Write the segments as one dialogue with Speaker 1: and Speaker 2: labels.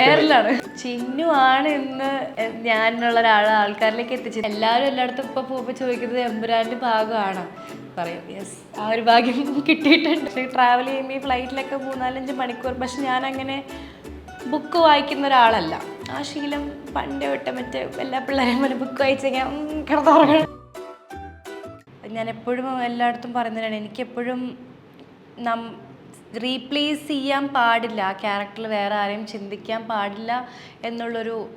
Speaker 1: എയറിലാണ് ചിന്നു ആണ് ഇന്ന് ഞാനുള്ള ഒരാൾ ആൾക്കാരിലേക്ക് എത്തിച്ചത് എല്ലാവരും എല്ലായിടത്തും ഇപ്പൊ പോ ചോദിക്കുന്നത് എമ്പുരാന്റെ ഭാഗമാണ്? പറയും യെസ് ആ ഒരു ഭാഗ്യം കിട്ടിയിട്ടുണ്ട്. ട്രാവൽ ചെയ്യുമ്പോൾ ഈ ഫ്ലൈറ്റിലൊക്കെ മൂന്നാലഞ്ച് മണിക്കൂർ. പക്ഷെ ഞാൻ അങ്ങനെ ബുക്ക് വായിക്കുന്ന ഒരാളല്ല. ആ ശീലം പണ്ടേ തൊട്ട് മറ്റേ എല്ലാ പിള്ളേരും പോലെ ബുക്ക് വായിച്ച കിടന്നുറങ്ങണം ഞാൻ എപ്പോഴും എല്ലായിടത്തും പറയുന്നതാണ് എനിക്കെപ്പോഴും നം റീപ്ലേസ് ചെയ്യാൻ പാടില്ല. ആ ക്യാരക്ടറിൽ വേറെ ആരെയും ചിന്തിക്കാൻ പാടില്ല എന്നുള്ളൊരു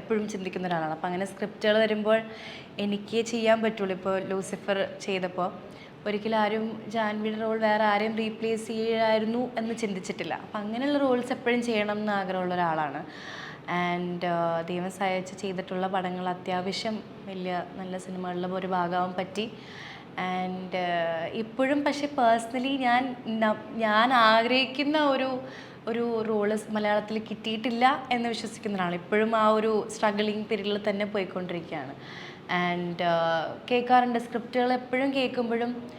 Speaker 1: എപ്പോഴും ചിന്തിക്കുന്ന ഒരാളാണ്. അപ്പം അങ്ങനെ സ്ക്രിപ്റ്റുകൾ വരുമ്പോൾ എനിക്ക് ചെയ്യാൻ പറ്റുള്ളൂ. ഇപ്പോൾ ലൂസിഫർ ചെയ്തപ്പോൾ ഒരിക്കലും ആരും ജാൻവിയുടെ റോൾ വേറെ ആരെയും റീപ്ലേസ് ചെയ്യായിരുന്നു എന്ന് ചിന്തിച്ചിട്ടില്ല. അപ്പം അങ്ങനെയുള്ള റോൾസ് എപ്പോഴും ചെയ്യണം എന്ന് ആഗ്രഹമുള്ള ഒരാളാണ്. ആൻഡ് ദൈവം സഹായിച്ച് ചെയ്തിട്ടുള്ള പടങ്ങൾ അത്യാവശ്യം വലിയ നല്ല സിനിമകളിലും ഒരു ഭാഗമാവാൻ പറ്റി. ആൻഡ് ഇപ്പോഴും പക്ഷെ പേഴ്സണലി ഞാൻ ഞാൻ ആഗ്രഹിക്കുന്ന ഒരു ഒരു റോൾ മലയാളത്തിൽ കിട്ടിയിട്ടില്ല എന്ന് വിശ്വസിക്കുന്ന ഒരാൾ ഇപ്പോഴും ആ ഒരു സ്ട്രഗിളിങ് പീരീഡിൽ തന്നെ പോയിക്കൊണ്ടിരിക്കുകയാണ്. ആൻഡ് കേൾക്കാറുണ്ട്. സ്ക്രിപ്റ്റുകൾ എപ്പോഴും കേൾക്കുമ്പോഴും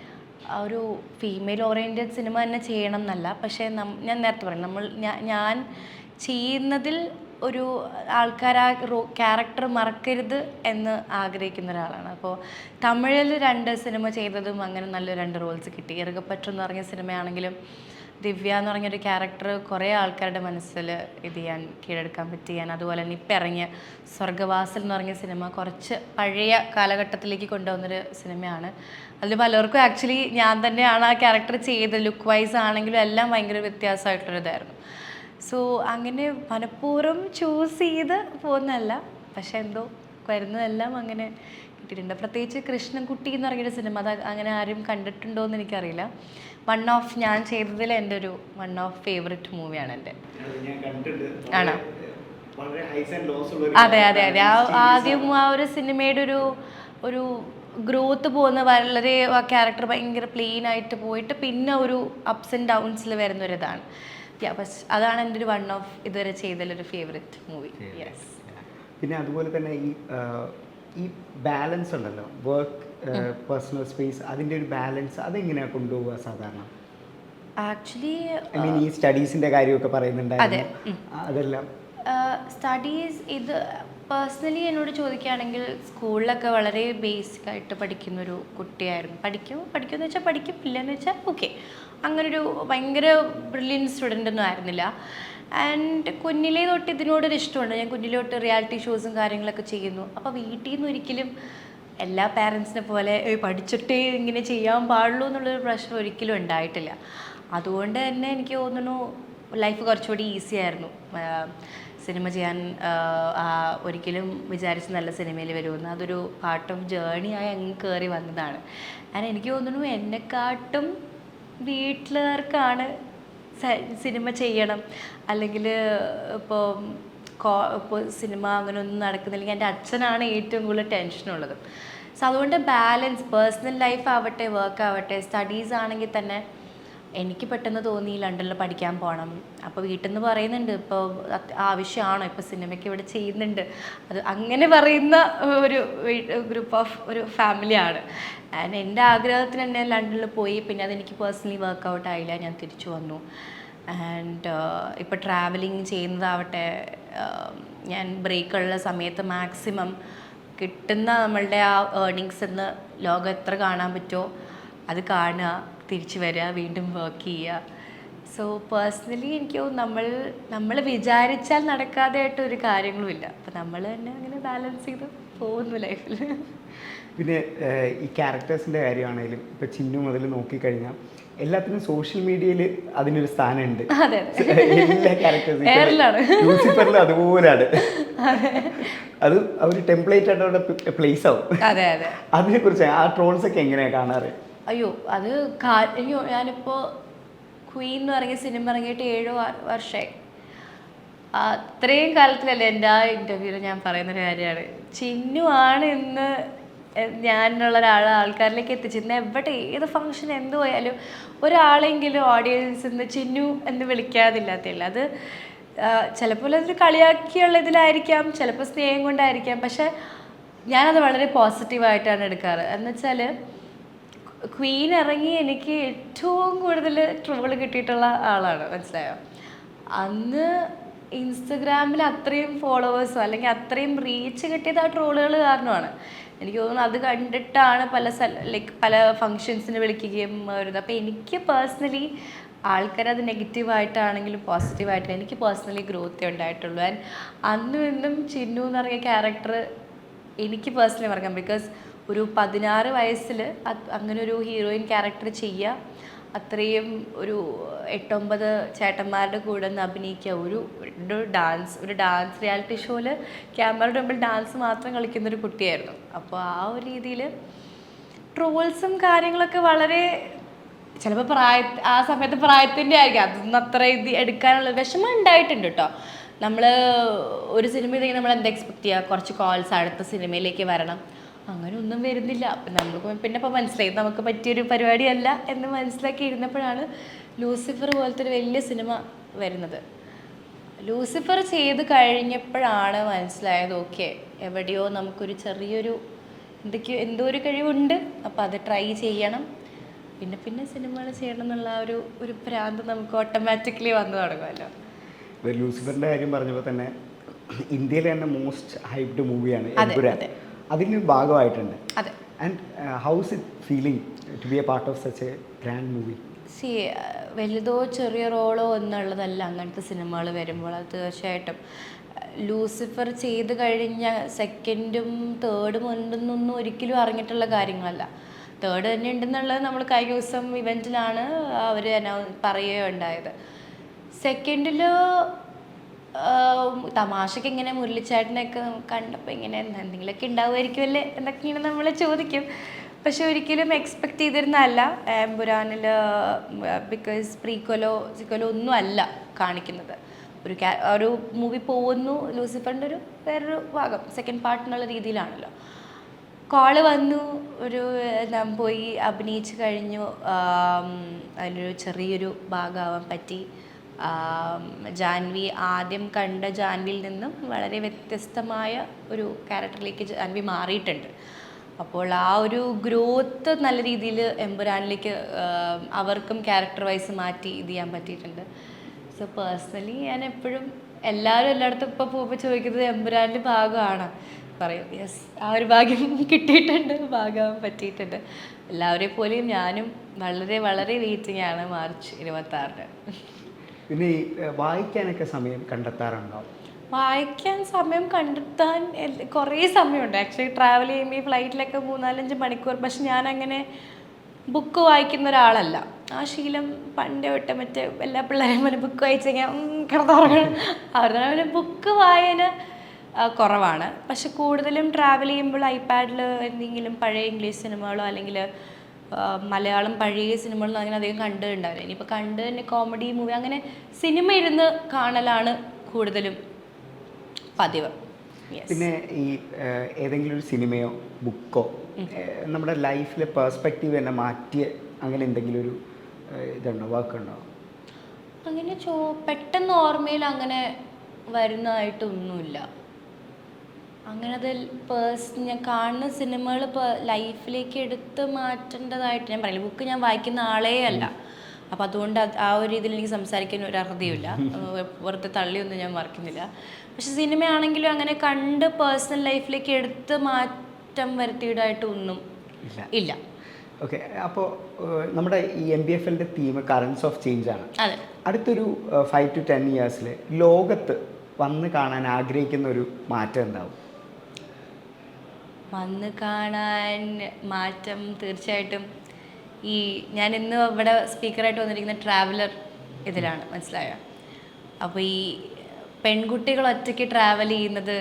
Speaker 1: ഒരു ഫീമെയിൽ ഓറിയന്റഡ് സിനിമ തന്നെ ചെയ്യണം എന്നല്ല. പക്ഷേ നം- ഞാൻ നേരത്തെ പറഞ്ഞു. നമ്മൾ ഞാൻ ചെയ്യുന്നതിൽ ഒരു ആൾക്കാർ ആ റോ ക്യാരക്ടർ മറക്കരുത് എന്ന് ആഗ്രഹിക്കുന്ന ഒരാളാണ്. അപ്പോൾ തമിഴിൽ രണ്ട് സിനിമ ചെയ്തതും അങ്ങനെ നല്ല രണ്ട് റോൾസ് കിട്ടി. ഇറുകപ്പറ്റം എന്ന് പറഞ്ഞ സിനിമയാണെങ്കിലും ദിവ്യ എന്ന് പറഞ്ഞൊരു ക്യാരക്ടർ കുറേ ആൾക്കാരുടെ മനസ്സിൽ ഇത് ചെയ്യാൻ കീഴടക്കാൻ പറ്റി. ഞാൻ അതുപോലെ തന്നെ ഇപ്പം ഇറങ്ങിയ സ്വർഗവാസൽ എന്ന് പറഞ്ഞ സിനിമ കുറച്ച് പഴയ കാലഘട്ടത്തിലേക്ക് കൊണ്ടുവന്നൊരു സിനിമയാണ്. അതിൽ പലർക്കും ആക്ച്വലി ഞാൻ തന്നെയാണ് ആ ക്യാരക്ടർ ചെയ്ത് ലുക്ക് വൈസ് ആണെങ്കിലും എല്ലാം ഭയങ്കര വ്യത്യാസമായിട്ടുള്ളതായിരുന്നു സോ അങ്ങനെ മനഃപൂർവം ചൂസ് ചെയ്ത് പോകുന്നതല്ല പക്ഷെ എന്തോ വരുന്നതെല്ലാം അങ്ങനെ കിട്ടിയിട്ടുണ്ട്. പ്രത്യേകിച്ച് കൃഷ്ണൻകുട്ടി എന്ന് പറയുന്ന സിനിമ അത് അങ്ങനെ ആരും കണ്ടിട്ടുണ്ടോ എന്ന് എനിക്കറിയില്ല. വൺ ഓഫ് ഞാൻ ചെയ്തതിൽ എന്റെ ഒരു വൺ ഓഫ് ഫേവററ്റ് മൂവിയാണ്
Speaker 2: എന്റെ.
Speaker 1: ആണോ? അതെ അതെ അതെ. ആ ആദ്യം ആ ഒരു സിനിമയുടെ ഒരു ഒരു ഗ്രോത്ത് പോകുന്ന വളരെ ആ ക്യാരക്ടർ ഭയങ്കര പ്ലെയിൻ ആയിട്ട് പോയിട്ട് പിന്നെ ഒരു അപ്സ് ആൻഡ് ഡൗൺസിൽ വരുന്ന അതാണ് എന്റെ ഒരു വൺ ഓഫ് ഇതുവരെ ചെയ്തതിലൊരു ഫേവററ്റ് മൂവി യെസ്
Speaker 2: പിന്നെ അതുപോലെ തന്നെ ഈ ഈ ബാലൻസ് ഉണ്ടല്ലോ. വർക്ക് പേഴ്സണൽ സ്പേസ് അതിന്റെ ഒരു ബാലൻസ് അതെങ്ങനെയാണ് കൊണ്ടുപോവുക സാധാരണ?
Speaker 1: ആക്ച്വലി
Speaker 2: ഐ മീൻ ഈ സ്റ്റഡീസിന്റെ കാര്യമൊക്കെ പറയുന്നുണ്ടായിരുന്നു. അതെല്ലാം.
Speaker 1: സ്റ്റഡീസ് ഇത് പേഴ്സണലി എന്നോട് ചോദിക്കുകയാണെങ്കിൽ സ്കൂളിലൊക്കെ വളരെ ബേസിക് ആയിട്ട് പഠിക്കുന്ന ഒരു കുട്ടിയായിരുന്നു. പഠിക്കും പഠിക്കുമെന്ന് വെച്ചാൽ പഠിക്കും ഇല്ലെന്ന് വെച്ചാൽ ഓക്കെ അങ്ങനൊരു ഭയങ്കര ബ്രില്യൻ സ്റ്റുഡന്റ് ഒന്നും ആയിരുന്നില്ല. ആൻഡ് കുഞ്ഞിലേ തൊട്ട് ഇതിനോടൊരു ഇഷ്ടമുണ്ട്. ഞാൻ കുഞ്ഞിലേ തൊട്ട് റിയാലിറ്റി ഷോസും കാര്യങ്ങളൊക്കെ ചെയ്യുന്നു. അപ്പോൾ വീട്ടിൽ നിന്ന് ഒരിക്കലും എല്ലാ പാരൻസിനെ പോലെ "ഏയ് പഠിച്ചിട്ടേ ഇങ്ങനെ ചെയ്യാൻ പാടുള്ളൂ എന്നുള്ളൊരു പ്രശ്നം ഒരിക്കലും ഉണ്ടായിട്ടില്ല. അതുകൊണ്ട് തന്നെ എനിക്ക് തോന്നുന്നു ലൈഫ് കുറച്ചുകൂടി ഈസി ആയിരുന്നു. സിനിമ ചെയ്യാൻ ഒരിക്കലും വിചാരിച്ച് നല്ല സിനിമയിൽ വരുമെന്ന്. അതൊരു പാർട്ട് ഓഫ് ജേണിയായി അങ്ങ് കയറി വന്നതാണ്. ഞാൻ എനിക്ക് തോന്നുന്നു എന്നെക്കാട്ടും വീട്ടിലുകാർക്കാണ് സിനിമ ചെയ്യണം. അല്ലെങ്കിൽ ഇപ്പോൾ കോ ഇപ്പോൾ സിനിമ അങ്ങനെ ഒന്നും നടക്കുന്നില്ലെങ്കിൽ എന്റെ അച്ഛനാണ് ഏറ്റവും കൂടുതൽ ടെൻഷനുള്ളത് സോ അതുകൊണ്ട് ബാലൻസ് പേഴ്സണൽ ലൈഫ് ആവട്ടെ വർക്ക് ആവട്ടെ സ്റ്റഡീസ് ആണെങ്കിൽ തന്നെ എനിക്ക് പെട്ടെന്ന് തോന്നി ലണ്ടനിൽ പഠിക്കാൻ പോകണം അപ്പോൾ വീട്ടിൽ നിന്ന് പറയുന്നുണ്ട് ഇപ്പോൾ ആവശ്യമാണോ ഇപ്പോൾ സിനിമയ്ക്ക് ഇവിടെ ചെയ്യുന്നുണ്ട്. അത് അങ്ങനെ പറയുന്ന ഒരു ഗ്രൂപ്പ് ഓഫ് ഒരു ഫാമിലിയാണ് ആൻഡ് എന്റെ ആഗ്രഹത്തിന് തന്നെ ലണ്ടനിൽ പോയി പിന്നെ അതെനിക്ക് പേഴ്സണലി വർക്കൗട്ട് ആയില്ല ഞാൻ തിരിച്ചു വന്നു. ആൻഡ് ഇപ്പോൾ ട്രാവലിംഗ് ചെയ്യുന്നതാവട്ടെ ആഹ് ഞാൻ ബ്രേക്കുള്ള സമയത്ത് മാക്സിമം കിട്ടുന്ന നമ്മളുടെ ആ ഏർണിങ്സ് എന്ന് ലോകം എത്ര കാണാൻ പറ്റുമോ അത് കാണുക. തിരിച്ചു വരിക വീണ്ടും വർക്ക് ചെയ്യുക. സോ പേഴ്സണലി എനിക്ക് നമ്മൾ നമ്മൾ വിചാരിച്ചാൽ നടക്കാതെ ആയിട്ട് ഒരു കാര്യങ്ങളുമില്ല അപ്പം നമ്മൾ തന്നെ അങ്ങനെ ബാലൻസ് ചെയ്ത് പോകുന്നു ലൈഫിൽ
Speaker 2: പിന്നെ ഈ ക്യാരക്ടേഴ്സിന്റെ കാര്യമാണെങ്കിലും ഇപ്പം ചിന്നു മുതൽ നോക്കിക്കഴിഞ്ഞാൽ എല്ലാത്തിനും സോഷ്യൽ മീഡിയയിൽ അതിനൊരു സ്ഥാനമുണ്ട്. എല്ലാ ക്യാരക്ടേഴ്സും. ലൂസിഫറിൽ അതുപോലെയാണ് അത്. ഒരു ടെംപ്ലേറ്റ് ആയിട്ട് അവിടെ പ്ലേസ് ആവും.
Speaker 1: അതെ അതെ.
Speaker 2: അതിനെ കുറിച്ച് ആ ട്രോൾസ് ഒക്കെ എങ്ങനെയാണ് കാണാറ്?
Speaker 1: അയ്യോ അത് അയ്യോ ഞാനിപ്പോൾ ക്വീൻ എന്ന് പറഞ്ഞ സിനിമ ഇറങ്ങിയിട്ട് ഏഴോ വർഷമായി അത്രയും കാലത്തിലല്ലേ എന്റെ ആ ഇന്റർവ്യൂവിൽ ഞാൻ പറയുന്നൊരു കാര്യമാണ്. ചിന്നു ആണ് ഇന്ന് ഞാനുള്ള ഒരാൾ ആൾക്കാരിലേക്ക് എത്തിച്ചിരുന്ന എവിടെ ഏത് ഫംഗ്ഷൻ എന്ത് പോയാലും ഒരാളെങ്കിലും ഓഡിയൻസ് ഇന്ന് ചിന്നു എന്ന് വിളിക്കാതില്ലാത്തില്ല അത് ചിലപ്പോൾ അതൊരു കളിയാക്കിയുള്ള ഇതിലായിരിക്കാം ചിലപ്പോൾ സ്നേഹം കൊണ്ടായിരിക്കാം. പക്ഷെ ഞാനത് വളരെ പോസിറ്റീവായിട്ടാണ് എടുക്കാറ്. എന്നുവെച്ചാൽ ക്വീൻ ഇറങ്ങി എനിക്ക് ഏറ്റവും കൂടുതൽ ട്രോൾ കിട്ടിയിട്ടുള്ള ആളാണ് മനസ്സിലായോ? അന്ന് ഇൻസ്റ്റഗ്രാമിൽ അത്രയും ഫോളോവേഴ്സോ അല്ലെങ്കിൽ അത്രയും റീച്ച് കിട്ടിയത് ആ ട്രോളുകൾ കാരണമാണ്. എനിക്ക് തോന്നുന്നു അത് കണ്ടിട്ടാണ് പല സ്ഥല ലൈക്ക് പല ഫങ്ഷൻസിന് വിളിക്കുകയും വരുന്നത്. അപ്പോൾ എനിക്ക് പേഴ്സണലി ആൾക്കാർ അത് നെഗറ്റീവായിട്ടാണെങ്കിലും പോസിറ്റീവായിട്ടും എനിക്ക് പേഴ്സണലി ഗ്രോത്ത് ഉണ്ടായിട്ടുള്ളൂ. ആൻഡ് അന്നും ഇന്നും ചിന്നു എന്ന് പറഞ്ഞ ക്യാരക്ടർ എനിക്ക് പേഴ്സണലി പറയാം ബിക്കോസ് ഒരു പതിനാറ് വയസ്സിൽ അങ്ങനെ ഒരു ഹീറോയിൻ ക്യാരക്ടർ ചെയ്യുക അത്രയും ഒരു എട്ടൊമ്പത് ചേട്ടന്മാരുടെ കൂടെ നിന്ന് അഭിനയിക്കുക ഒരു ഡാൻസ് ഒരു ഡാൻസ് റിയാലിറ്റി ഷോയിൽ ക്യാമറയുടെ മുമ്പിൽ ഡാൻസ് മാത്രം കളിക്കുന്ന ഒരു കുട്ടിയായിരുന്നു. അപ്പോൾ ആ ഒരു രീതിയിൽ ട്രോൾസും കാര്യങ്ങളൊക്കെ വളരെ ചിലപ്പോൾ പ്രായ ആ സമയത്ത് പ്രായത്തിന്റെ ആയിരിക്കും. അതൊന്നും അത്ര ഇത് എടുക്കാനുള്ള വിഷമം ഉണ്ടായിട്ടുണ്ട് കേട്ടോ നമ്മൾ ഒരു സിനിമയിൽ നമ്മൾ എന്താ എക്സ്പെക്ട് ചെയ്യുക കുറച്ച് കോൾസ് അടുത്ത സിനിമയിലേക്ക് വരണം. അങ്ങനെ ഒന്നും വരുന്നില്ല. അപ്പം നമുക്ക് പിന്നെ ഇപ്പോൾ മനസ്സിലായി നമുക്ക് പറ്റിയൊരു പരിപാടിയല്ല എന്ന് മനസ്സിലാക്കി ഇരുന്നപ്പോഴാണ് ലൂസിഫർ പോലത്തെ ഒരു വലിയ സിനിമ വരുന്നത്. ലൂസിഫർ ചെയ്ത് കഴിഞ്ഞപ്പോഴാണ് മനസ്സിലായത് ഓക്കെ എവിടെയോ നമുക്കൊരു ചെറിയൊരു എന്തൊക്കെയോ എന്തോ ഒരു കഴിവുണ്ട്. അപ്പം അത് ട്രൈ ചെയ്യണം. പിന്നെ പിന്നെ സിനിമകൾ ചെയ്യണം എന്നുള്ള ഒരു ഒരു ഭ്രാന്ത് നമുക്ക് ഓട്ടോമാറ്റിക്കലി വന്നു തുടങ്ങുമല്ലോ.
Speaker 2: ലൂസിഫറിന്റെ ലൂസിഫറിന്റെ കാര്യം പറഞ്ഞപ്പോൾ തന്നെ ഇന്ത്യയിലെ തന്നെ മോസ്റ്റ് ഹൈപ്ഡ് മൂവിയാണ്
Speaker 1: അതെ, അതെ.
Speaker 2: അതിന് ഭാഗമായിട്ടുണ്ട്. And how's it feeling to be a part of such a grand movie
Speaker 1: C വലുതോ ചെറിയ റോളോ എന്നുള്ളതല്ല അങ്ങനത്തെ സിനിമകൾ വരുമ്പോൾ അത് തീർച്ചയായിട്ടും. ലൂസിഫർ ചെയ്ത് കഴിഞ്ഞ സെക്കൻഡും തേർഡും ഉണ്ടെന്നൊന്നും ഒരിക്കലും അറിഞ്ഞിട്ടുള്ള കാര്യങ്ങളല്ല. തേർഡ് തന്നെ ഉണ്ടെന്നുള്ളത് നമ്മൾ കഴിഞ്ഞ ദിവസം ഇവന്റിലാണ് അവർ അനൗ പറയുകയുണ്ടായത്. സെക്കൻഡിൽ തമാശക്ക് ഇങ്ങനെ മുരളിച്ചേട്ടനൊക്കെ കണ്ടപ്പോൾ ഇങ്ങനെ എന്തെങ്കിലുമൊക്കെ ഉണ്ടാവുമായിരിക്കുമല്ലേ എന്നൊക്കെ ഇങ്ങനെ നമ്മൾ ചോദിക്കും. പക്ഷെ ഒരിക്കലും എക്സ്പെക്ട് ചെയ്തിരുന്നതല്ല. ആംബുരാനിൽ ബിക്കോസ് പ്രീക്കൊലോ സിക്കൊലോ ഒന്നും അല്ല കാണിക്കുന്നത്. ഒരു ക്യാ ഒരു മൂവി പോകുന്നു ലൂസിഫറിന്റെ ഒരു വേറൊരു ഭാഗം സെക്കൻഡ് പാർട്ട് എന്നുള്ള രീതിയിലാണല്ലോ. കോൾ വന്നു ഒരു ഞാൻ പോയി അഭിനയിച്ച് കഴിഞ്ഞു. അതിലൊരു ചെറിയൊരു ഭാഗമാവാൻ പറ്റി. ജാൻവി ആദ്യം കണ്ട ജാൻവിയിൽ നിന്നും വളരെ വ്യത്യസ്തമായ ഒരു ക്യാരക്ടറിലേക്ക് ജാൻവി മാറിയിട്ടുണ്ട്. അപ്പോൾ ആ ഒരു ഗ്രോത്ത് നല്ല രീതിയിൽ എമ്പുരാനിലേക്ക് അവർക്കും ക്യാരക്ടർ വൈസ് മാറ്റി ഇത് ചെയ്യാൻ പറ്റിയിട്ടുണ്ട്. സോ പേഴ്സണലി ഞാൻ എപ്പോഴും എല്ലാവരും എല്ലായിടത്തും ഇപ്പോൾ പോകുമ്പോൾ ചോദിക്കുന്നത് എമ്പുരാന്റെ ഭാഗമാണ്. പറയും യെസ് ആ ഒരു ഭാഗ്യം കിട്ടിയിട്ടുണ്ട് ഭാഗമാകാൻ പറ്റിയിട്ടുണ്ട്. എല്ലാവരെ പോലെയും ഞാനും വളരെ വളരെ വെയിറ്റിംഗ് ആണ് മാർച്ച് ഇരുപത്തി ആറിന്
Speaker 2: പിന്നെ ഏർ, വായിക്കാനൊക്കെ സമയം കണ്ടെത്താറുണ്ടോ?
Speaker 1: വായിക്കാൻ സമയം കണ്ടെത്താൻ കുറേ സമയമുണ്ട്. ആക്ച്വലി ട്രാവൽ ചെയ്യുമ്പോൾ ഈ ഫ്ലൈറ്റിലൊക്കെ മൂന്നാലഞ്ച് മണിക്കൂർ. പക്ഷെ ഞാൻ അങ്ങനെ ബുക്ക് വായിക്കുന്ന ഒരാളല്ല. ആ ശീലം പണ്ടേ തൊട്ട് മറ്റേ എല്ലാ പിള്ളേരെയും പോലെ ബുക്ക് വായിച്ച് കഴിഞ്ഞാൽ അവരുടെ ബുക്ക് വായന കുറവാണ്. പക്ഷെ കൂടുതലും ട്രാവൽ ചെയ്യുമ്പോൾ ഐപാഡിൽ എന്തെങ്കിലും പഴയ ഇംഗ്ലീഷ് സിനിമകളോ അല്ലെങ്കിൽ മലയാളം പഴയ സിനിമകളൊന്നും അങ്ങനെ അധികം കണ്ടിട്ടുണ്ടാവില്ല. ഇനിയിപ്പോൾ കണ്ട് തന്നെ കോമഡി മൂവി അങ്ങനെ സിനിമ ഇരുന്ന് കാണലാണ് കൂടുതലും പതിവ്.
Speaker 2: പിന്നെ ഈ ഏതെങ്കിലും ഒരു സിനിമയോ ബുക്കോ നമ്മുടെ ലൈഫിലെ പേഴ്സ്പെക്റ്റീവ് തന്നെ മാറ്റിയ അങ്ങനെ എന്തെങ്കിലും ഒരു ഇതുണ്ടോ വർക്ക് ഉണ്ടോ
Speaker 1: അങ്ങനെ ചോ പെട്ടെന്ന് ഓർമ്മയിൽ അങ്ങനെ വരുന്നതായിട്ടൊന്നുമില്ല. അങ്ങനെ അത് പേഴ്സ് ഞാൻ കാണുന്ന സിനിമകൾ ഇപ്പോൾ ലൈഫിലേക്ക് എടുത്ത് മാറ്റേണ്ടതായിട്ട് ഞാൻ പറയില്ല. ബുക്ക് ഞാൻ വായിക്കുന്ന ആളേ അല്ല. അപ്പോൾ അതുകൊണ്ട് ആ ഒരു രീതിയിൽ എനിക്ക് സംസാരിക്കാൻ ഒരു അർഹതയുമില്ല. വെറുതെ തള്ളിയൊന്നും ഞാൻ മറക്കുന്നില്ല. പക്ഷെ സിനിമയാണെങ്കിലും അങ്ങനെ കണ്ട് പേഴ്സണൽ ലൈഫിലേക്ക് എടുത്ത് മാറ്റം വരുത്തിയതായിട്ടൊന്നും
Speaker 2: ഇല്ല.
Speaker 1: ഇല്ല.
Speaker 2: ഓക്കെ. അപ്പോൾ നമ്മുടെ ഈ എം ബി എഫ് എല്ലിന്റെ തീം കറൻസ് ഓഫ് ചേഞ്ച് ആണ്.
Speaker 1: അതെ.
Speaker 2: അടുത്തൊരു ഫൈവ് ടു ടെൻ ഇയേഴ്സിൽ ലോകത്ത് വന്ന് കാണാൻ ആഗ്രഹിക്കുന്ന ഒരു മാറ്റം എന്താവും?
Speaker 1: വന്ന് കാണാൻ മാറ്റം തീർച്ചയായിട്ടും ഈ ഞാൻ ഇന്ന് ഇവിടെ സ്പീക്കറായിട്ട് വന്നിരിക്കുന്ന ട്രാവലർ ഇതിലാണ് മനസ്സിലായോ? അപ്പോൾ ഈ പെൺകുട്ടികൾ ഒറ്റയ്ക്ക് ട്രാവൽ ചെയ്യുന്നത്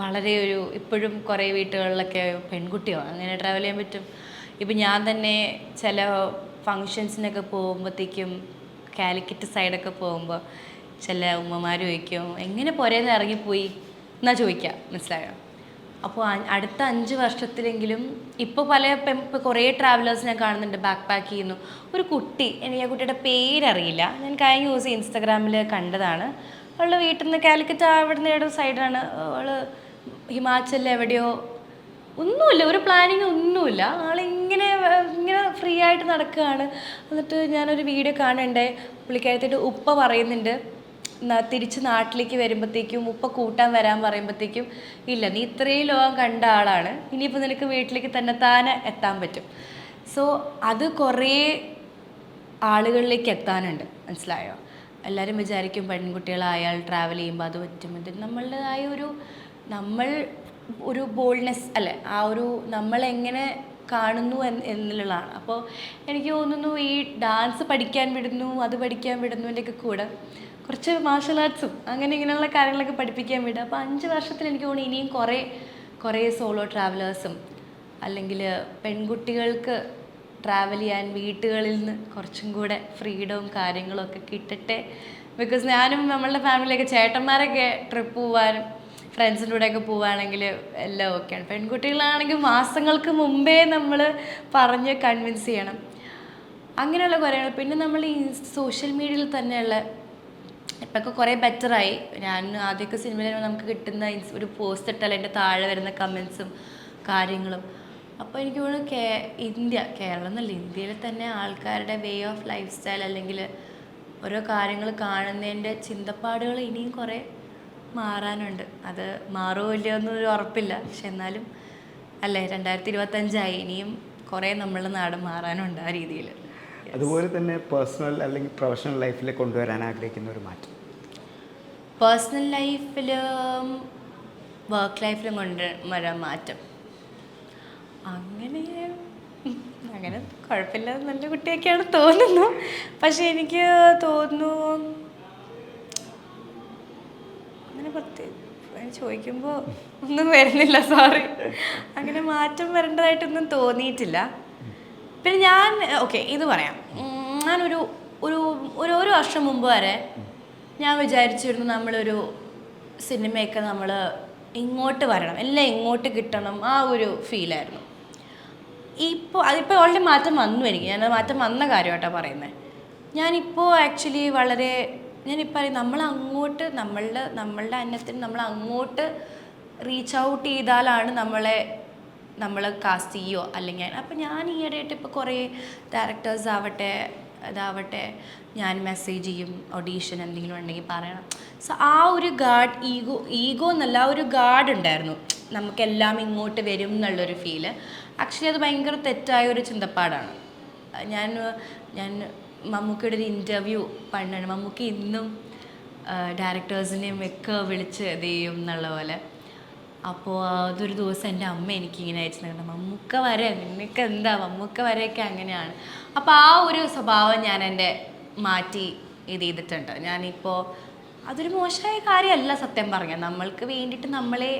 Speaker 1: വളരെ ഒരു ഇപ്പോഴും കുറേ വീട്ടുകളിലൊക്കെ പെൺകുട്ടിയോ അങ്ങനെ ട്രാവൽ ചെയ്യാൻ പറ്റും. ഇപ്പം ഞാൻ തന്നെ ചില ഫങ്ഷൻസിനൊക്കെ പോകുമ്പോഴത്തേക്കും കാലിക്കറ്റ് സൈഡൊക്കെ പോകുമ്പോൾ ചില ഉമ്മമാർ ചോദിക്കും എങ്ങനെ പുരേന്ന് ഇറങ്ങിപ്പോയി? എന്നാ ചോദിക്കുക മനസ്സിലായോ? അപ്പോൾ അടുത്ത അഞ്ച് വർഷത്തിലെങ്കിലും ഇപ്പോൾ പല ഇപ്പോൾ കുറേ ട്രാവലേഴ്സ് ഞാൻ കാണുന്നുണ്ട് ബാക്ക് പാക്ക് ചെയ്യുന്നു. ഒരു കുട്ടി എനിക്ക് ആ കുട്ടിയുടെ പേരറിയില്ല. ഞാൻ കഴിഞ്ഞ ദിവസം ഇൻസ്റ്റാഗ്രാമിൽ കണ്ടതാണ്. അവളുടെ വീട്ടിൽ നിന്ന് കാലിക്കറ്റ് അവിടെ നിന്ന് സൈഡാണ് അവൾ ഹിമാചലിൽ എവിടെയോ ഒന്നുമില്ല ഒരു പ്ലാനിങ് ഒന്നുമില്ല. ആളിങ്ങനെ ഇങ്ങനെ ഫ്രീ ആയിട്ട് നടക്കുകയാണ് എന്നിട്ട് ഞാനൊരു വീഡിയോ കാണണ്ടേ പുള്ളിക്കാരത്തിട്ട് ഉപ്പ പറയുന്നുണ്ട്. തിരിച്ച് നാട്ടിലേക്ക് വരുമ്പോഴത്തേക്കും ഉപ്പ കൂട്ടാൻ വരാൻ പറയുമ്പോഴത്തേക്കും ഇല്ല നീ ഇത്രയും ലോകം കണ്ട ആളാണ്. ഇനിയിപ്പോൾ നിനക്ക് വീട്ടിലേക്ക് തന്നെ താനെ എത്താൻ പറ്റും. സോ അത് കുറേ ആളുകളിലേക്ക് എത്താനുണ്ട്. മനസ്സിലായോ? എല്ലാവരും വിചാരിക്കും പെൺകുട്ടികളായാൽ ട്രാവൽ ചെയ്യുമ്പോൾ അത് പറ്റും. ഇത് നമ്മളുടേതായ ഒരു നമ്മൾ ഒരു ബോൾഡ്നെസ് അല്ലെ? ആ ഒരു നമ്മളെങ്ങനെ കാണുന്നു എന്നുള്ളതാണ്. അപ്പോൾ എനിക്ക് തോന്നുന്നു ഈ ഡാൻസ് പഠിക്കാൻ വിടുന്നു അത് പഠിക്കാൻ വിടുന്നതിന്റെയൊക്കെ കൂടെ കുറച്ച് മാർഷൽ ആർട്സും അങ്ങനെ ഇങ്ങനെയുള്ള കാര്യങ്ങളൊക്കെ പഠിപ്പിക്കാൻ വിടുക അപ്പോൾ അഞ്ച് വർഷത്തിൽ എനിക്ക് തോന്നുന്നു ഇനിയും കുറേ കുറേ സോളോ ട്രാവലേഴ്സും അല്ലെങ്കിൽ പെൺകുട്ടികൾക്ക് ട്രാവൽ ചെയ്യാൻ വീട്ടുകളിൽ നിന്ന് കുറച്ചും കൂടെ ഫ്രീഡവും കാര്യങ്ങളൊക്കെ കിട്ടട്ടെ. ബിക്കോസ് ഞാനും നമ്മളുടെ ഫാമിലിയൊക്കെ ചേട്ടന്മാരൊക്കെ ട്രിപ്പ് പോവാനും ഫ്രണ്ട്സിന്റെ കൂടെയൊക്കെ പോവുകയാണെങ്കിൽ എല്ലാം ഓക്കെയാണ് പെൺകുട്ടികളാണെങ്കിൽ മാസങ്ങൾക്ക് മുമ്പേ നമ്മൾ പറഞ്ഞ് കൺവിൻസ് ചെയ്യണം. അങ്ങനെയുള്ള കുറേ പിന്നെ നമ്മൾ ഈ സോഷ്യൽ മീഡിയയിൽ തന്നെയുള്ള ഇപ്പൊക്കെ കുറേ ബെറ്ററായി ഞാൻ ആദ്യമൊക്കെ സിനിമയിൽ നമുക്ക് കിട്ടുന്ന ഒരു പോസ്റ്റ് ഇട്ടാൽ അതിന്റെ താഴെ വരുന്ന കമൻസും കാര്യങ്ങളും. അപ്പോൾ എനിക്ക് തോന്നുന്നു കേ ഇന്ത്യ കേരളം എന്നല്ല ഇന്ത്യയിൽ തന്നെ ആൾക്കാരുടെ വേ ഓഫ് ലൈഫ് സ്റ്റൈൽ അല്ലെങ്കിൽ ഓരോ കാര്യങ്ങൾ കാണുന്നതിന്റെ ചിന്തപ്പാടുകൾ ഇനിയും കുറേ മാറാനുണ്ട്. അത് മാറുമോ ഇല്ലയോ എന്നൊരു ഉറപ്പില്ല. പക്ഷെ എന്നാലും അല്ലേ രണ്ടായിരത്തി ഇരുപത്തഞ്ചായി. ഇനിയും കുറേ നമ്മളുടെ നാട് മാറാനുണ്ട് ആ രീതിയിൽ.
Speaker 2: അതുപോലെ തന്നെ പേഴ്സണൽ അല്ലെങ്കിൽ പ്രൊഫഷണൽ ലൈഫിൽ കൊണ്ടുവരാൻ ആഗ്രഹിക്കുന്ന ഒരു മാറ്റം?
Speaker 1: പേഴ്സണൽ ലൈഫിലും വർക്ക് ലൈഫിലും കൊണ്ട് വരാൻ മാറ്റം. അങ്ങനെ അങ്ങനെ കുഴപ്പമില്ല. നല്ല കുട്ടിയൊക്കെയാണ് തോന്നുന്നു. പക്ഷെ എനിക്ക് തോന്നുന്നു അങ്ങനെ പ്രത്യേക ചോദിക്കുമ്പോൾ ഒന്നും വരുന്നില്ല സോറി അങ്ങനെ മാറ്റം വരേണ്ടതായിട്ടൊന്നും തോന്നിയിട്ടില്ല. പിന്നെ ഞാൻ ഓക്കെ ഇത് പറയാം. ഞാനൊരു ഒരു ഒരു ഒരു വർഷം മുമ്പ് വരെ ഞാൻ വിചാരിച്ചിരുന്നു നമ്മളൊരു സിനിമയൊക്കെ നമ്മൾ ഇങ്ങോട്ട് വരണം എല്ലാം ഇങ്ങോട്ട് കിട്ടണം ആ ഒരു ഫീലായിരുന്നു. ഇപ്പോൾ അതിപ്പോൾ ഓൾറെഡി മാറ്റം വന്നു എനിക്ക് ഞാൻ മാറ്റം വന്ന കാര്യമായിട്ടാണ് പറയുന്നത് ഞാനിപ്പോൾ ആക്ച്വലി വളരെ ഞാനിപ്പോൾ അറിയാം നമ്മൾ അങ്ങോട്ട് നമ്മളുടെ നമ്മളുടെ അന്നത്തിന് നമ്മൾ അങ്ങോട്ട് റീച്ച് ഔട്ട് ചെയ്താലാണ് നമ്മളെ നമ്മൾ കാസ്റ്റ് ചെയ്യോ? അല്ലെങ്കിൽ അപ്പം ഞാൻ ഈയിടെയായിട്ട് ഇപ്പോൾ കുറേ ഡയറക്ടേഴ്സ് ആവട്ടെ ഇതാവട്ടെ ഞാൻ മെസ്സേജ് ചെയ്യും ഓഡീഷൻ എന്തെങ്കിലും ഉണ്ടെങ്കിൽ പറയണം. സോ ആ ഒരു ഗാഡ് ഈഗോ ഈഗോ എന്നല്ല ആ ഒരു ഗാഡ് ഉണ്ടായിരുന്നു. നമുക്കെല്ലാം ഇങ്ങോട്ട് വരും എന്നുള്ളൊരു ഫീൽ ആക്ച്വലി അത് ഭയങ്കര തെറ്റായ ഒരു ചിന്തപ്പാടാണ്. ഞാൻ ഞാൻ മമ്മൂക്കയുടെ ഒരു ഇന്റർവ്യൂ പണ്ടാണ് മമ്മൂക്ക ഇന്നും ഡയറക്ടേഴ്സിനെയും ഒക്കെ വിളിച്ച് ഇത് ചെയ്യും എന്നുള്ള പോലെ. അപ്പോൾ അതൊരു ദിവസം എന്റെ അമ്മ എനിക്കിങ്ങനെ അയച്ചു തന്നെ മമ്മൂക്ക വരെ നിനക്ക് എന്താ മമ്മൂക്ക വരെയൊക്കെ അങ്ങനെയാണ്. അപ്പോൾ ആ ഒരു സ്വഭാവം ഞാൻ എന്റെ മാറ്റി ഇത് ചെയ്തിട്ടുണ്ട്. ഞാനിപ്പോൾ അതൊരു മോശമായ കാര്യമല്ല സത്യം പറഞ്ഞാൽ. നമ്മൾക്ക് വേണ്ടിയിട്ട് നമ്മളെ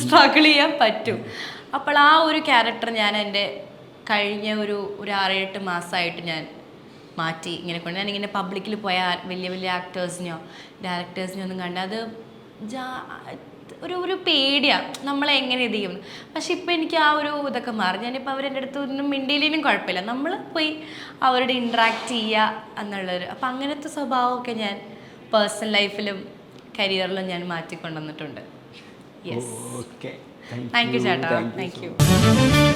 Speaker 1: സ്ട്രഗിൾ ചെയ്യാൻ പറ്റും. അപ്പോൾ ആ ഒരു ക്യാരക്ടർ ഞാൻ എന്റെ കഴിഞ്ഞ ഒരു ഒരു ആറേഴെട്ട് മാസമായിട്ട് ഞാൻ മാറ്റി ഇങ്ങനെ കൊണ്ട് ഞാനിങ്ങനെ പബ്ലിക്കിൽ പോയ വലിയ വലിയ ആക്ടേഴ്സിനെയോ ഡയറക്ടേഴ്സിനെയോ ഒന്നും കണ്ട് അത് ജാ ഒരു ഒരു പേടിയാണ് നമ്മളെ എങ്ങനെ ഇത് ചെയ്യും? പക്ഷെ ഇപ്പം എനിക്ക് ആ ഒരു ഇതൊക്കെ മാറി. ഞാനിപ്പോൾ അവരെന്റെ അടുത്ത് ഒന്നും മിണ്ടിയിലും കുഴപ്പമില്ല. നമ്മൾ പോയി അവരോട് ഇൻട്രാക്ട് ചെയ്യുക എന്നുള്ളൊരു. അപ്പം അങ്ങനത്തെ സ്വഭാവമൊക്കെ ഞാൻ പേഴ്സണൽ ലൈഫിലും കരിയറിലും ഞാൻ മാറ്റിക്കൊണ്ടുവന്നിട്ടുണ്ട്. Yes
Speaker 2: okay.
Speaker 1: താങ്ക് യു ചേട്ടാ. Thank you